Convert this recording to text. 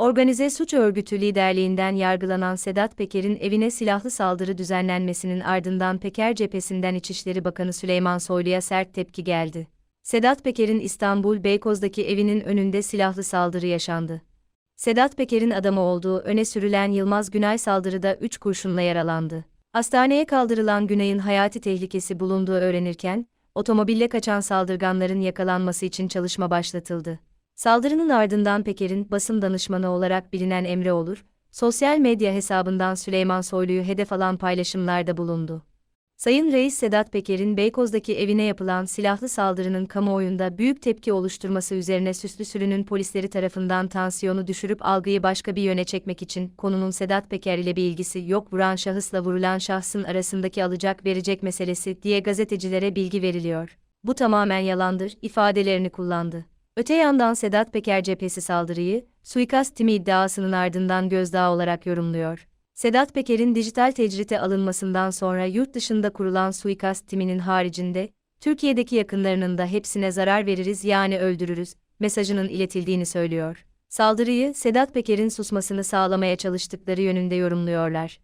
Organize suç örgütü liderliğinden yargılanan Sedat Peker'in evine silahlı saldırı düzenlenmesinin ardından Peker cephesinden İçişleri Bakanı Süleyman Soylu'ya sert tepki geldi. Sedat Peker'in İstanbul Beykoz'daki evinin önünde silahlı saldırı yaşandı. Sedat Peker'in adamı olduğu öne sürülen Yılmaz Günay saldırıda 3 kurşunla yaralandı. Hastaneye kaldırılan Günay'ın hayati tehlikesi bulunduğu öğrenirken, otomobille kaçan saldırganların yakalanması için çalışma başlatıldı. Saldırının ardından Peker'in basın danışmanı olarak bilinen Emre Olur, sosyal medya hesabından Süleyman Soylu'yu hedef alan paylaşımlarda bulundu. Sayın Reis Sedat Peker'in Beykoz'daki evine yapılan silahlı saldırının kamuoyunda büyük tepki oluşturması üzerine süslü sürünün polisleri tarafından tansiyonu düşürüp algıyı başka bir yöne çekmek için konunun Sedat Peker ile bir ilgisi yok vuran şahısla vurulan şahsın arasındaki alacak verecek meselesi diye gazetecilere bilgi veriliyor. Bu tamamen yalandır ifadelerini kullandı. Öte yandan Sedat Peker cephesi saldırıyı, suikast timi iddiasının ardından gözdağı olarak yorumluyor. Sedat Peker'in dijital tecrite alınmasından sonra yurt dışında kurulan suikast timinin haricinde, Türkiye'deki yakınlarının da hepsine zarar veririz yani öldürürüz, mesajının iletildiğini söylüyor. Saldırıyı, Sedat Peker'in susmasını sağlamaya çalıştıkları yönünde yorumluyorlar.